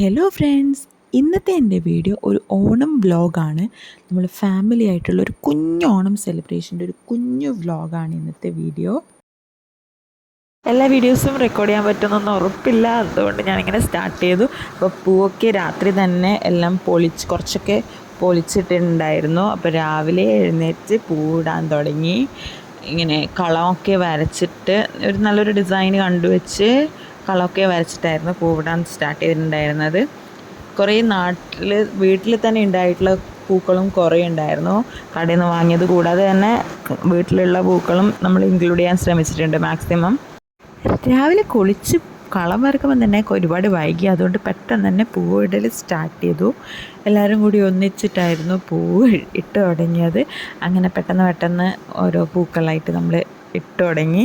Hello friends ഇന്നത്തെ എന്റെ video ഒരു ഓണം വ്ലോഗാണ് നമ്മൾ ഫാമിലി ആയിട്ടുള്ള ഒരു കുഞ്ഞു ഓണം സെലിബ്രേഷന്റെ ഒരു കുഞ്ഞു വ്ലോഗാണ് ഇന്നത്തെ വീഡിയോ എല്ലാ വീഡിയോസും റെക്കോർഡ് ചെയ്യാൻ പറ്റുമെന്നൊന്നും ഉറപ്പില്ല. അതുകൊണ്ട് ഞാനിങ്ങനെ സ്റ്റാർട്ട് ചെയ്തു. അപ്പോൾ പൂവൊക്കെ രാത്രി തന്നെ എല്ലാം പൊളിച്ച് കുറച്ചൊക്കെ പൊളിച്ചിട്ടുണ്ടായിരുന്നു. അപ്പോൾ രാവിലെ എഴുന്നേറ്റ് പൂവിടാൻ തുടങ്ങി. ഇങ്ങനെ കളമൊക്കെ വരച്ചിട്ട് ഒരു നല്ലൊരു ഡിസൈൻ കണ്ടുവച്ച് കളമൊക്കെ വരച്ചിട്ടായിരുന്നു പൂവിടാൻ സ്റ്റാർട്ട് ചെയ്തിട്ടുണ്ടായിരുന്നത്. കുറേ നാട്ടിൽ വീട്ടിൽ തന്നെ ഉണ്ടായിട്ടുള്ള പൂക്കളും കുറേ ഉണ്ടായിരുന്നു. കടയിൽ നിന്ന് വാങ്ങിയത് കൂടാതെ തന്നെ വീട്ടിലുള്ള പൂക്കളും നമ്മൾ ഇൻക്ലൂഡ് ചെയ്യാൻ ശ്രമിച്ചിട്ടുണ്ട് മാക്സിമം രാവിലെ കുളിച്ച് കളം വരക്കുമ്പോൾ തന്നെ ഒരുപാട് വൈകി. അതുകൊണ്ട് പെട്ടെന്ന് തന്നെ പൂവിടൽ സ്റ്റാർട്ട് ചെയ്തു. എല്ലാവരും കൂടി ഒന്നിച്ചിട്ടായിരുന്നു പൂവ് ഇട്ട് തുടങ്ങിയത്. അങ്ങനെ പെട്ടെന്ന് പെട്ടെന്ന് ഓരോ പൂക്കളായിട്ട് നമ്മൾ ഇട്ട് തുടങ്ങി.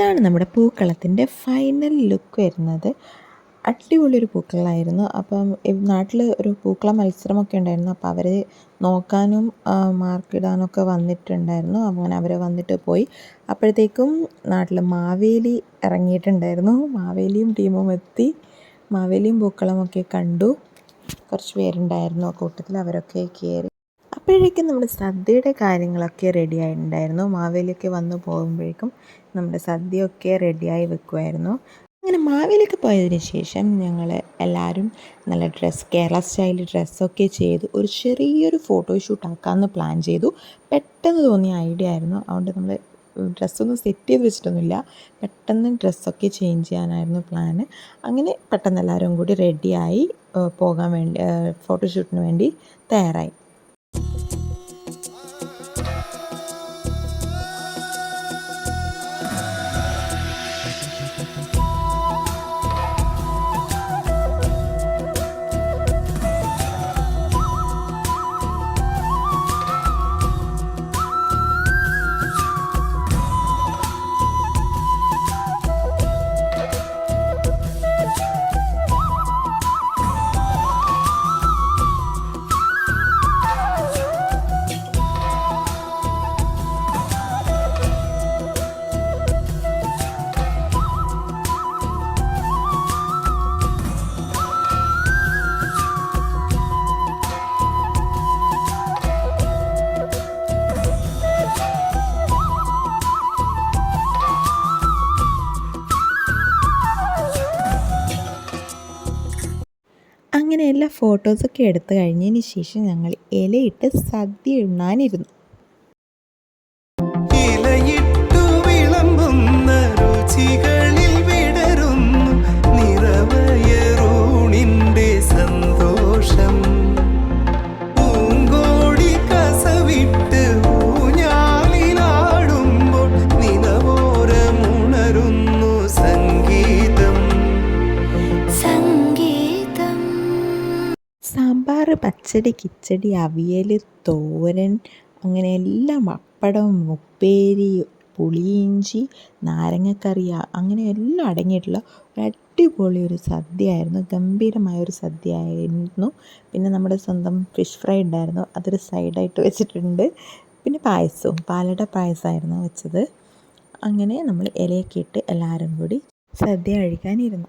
ഇതാണ് നമ്മുടെ പൂക്കളത്തിന്റെ ഫൈനൽ ലുക്ക് വരുന്നത്. അടിപൊളിയൊരു പൂക്കളായിരുന്നു. അപ്പം നാട്ടിൽ ഒരു പൂക്കള മത്സരമൊക്കെ ഉണ്ടായിരുന്നു. അപ്പോൾ അവർ നോക്കാനും മാർക്കിടാനൊക്കെ വന്നിട്ടുണ്ടായിരുന്നു. അങ്ങനെ അവർ വന്നിട്ട് പോയി. അപ്പോഴത്തേക്കും നാട്ടിൽ മാവേലി ഇറങ്ങിയിട്ടുണ്ടായിരുന്നു. മാവേലിയും ടീമും എത്തി. മാവേലിയും പൂക്കളമൊക്കെ കണ്ടു. കുറച്ച് പേരുണ്ടായിരുന്നു കൂട്ടത്തിൽ അവരൊക്കെ കയറി. അപ്പോഴേക്കും നമ്മുടെ സദ്യയുടെ കാര്യങ്ങളൊക്കെ റെഡി ആയിട്ടുണ്ടായിരുന്നു. മാവേലിയൊക്കെ വന്നു പോകുമ്പോഴേക്കും നമ്മുടെ സദ്യയൊക്കെ റെഡിയായി വെക്കുമായിരുന്നു അങ്ങനെ മാവേലിയൊക്കെ പോയതിന് ശേഷം ഞങ്ങൾ എല്ലാവരും നല്ല ഡ്രസ്സ് കേരള സ്റ്റൈൽ ഡ്രസ്സൊക്കെ ചെയ്ത്. ഒരു ചെറിയൊരു ഫോട്ടോഷൂട്ട് ആക്കാമെന്ന് പ്ലാൻ ചെയ്തു. പെട്ടെന്ന് തോന്നിയ ഐഡിയ ആയിരുന്നു. അതുകൊണ്ട് നമ്മൾ ഡ്രസ്സൊന്നും സെറ്റ് ചെയ്ത് വെച്ചിട്ടൊന്നുമില്ല. പെട്ടെന്ന് ഡ്രസ്സൊക്കെ ചേഞ്ച് ചെയ്യാനായിരുന്നു പ്ലാന് അങ്ങനെ പെട്ടെന്ന് എല്ലാവരും കൂടി റെഡിയായി പോകാൻ വേണ്ടി ഫോട്ടോഷൂട്ടിന് വേണ്ടി തയ്യാറായി. ഫോട്ടോസൊക്കെ എടുത്തു കഴിഞ്ഞതിന് ശേഷം ഞങ്ങൾ ഇലയിട്ട് സദ്യ ഉണ്ണാനിരുന്നു. പച്ചടി കിച്ചടി അവിയൽ തോരൻ അങ്ങനെ എല്ലാം അപ്പടം ഉപ്പേരി പുളിയിഞ്ചി നാരങ്ങക്കറി അങ്ങനെ എല്ലാം അടങ്ങിയിട്ടുള്ള ഒരു അടിപൊളി ഒരു സദ്യയായിരുന്നു. ഗംഭീരമായ ഒരു സദ്യയായിരുന്നു. പിന്നെ നമ്മുടെ സ്വന്തം ഫിഷ് ഫ്രൈ ഉണ്ടായിരുന്നു. അതൊരു സൈഡായിട്ട് വെച്ചിട്ടുണ്ട്. പിന്നെ പായസവും പാലട പായസമായിരുന്നു വെച്ചത്. അങ്ങനെ നമ്മൾ ഇലയൊക്കെ ഇട്ട് എല്ലാവരും കൂടി സദ്യ കഴിക്കാനിരുന്നു.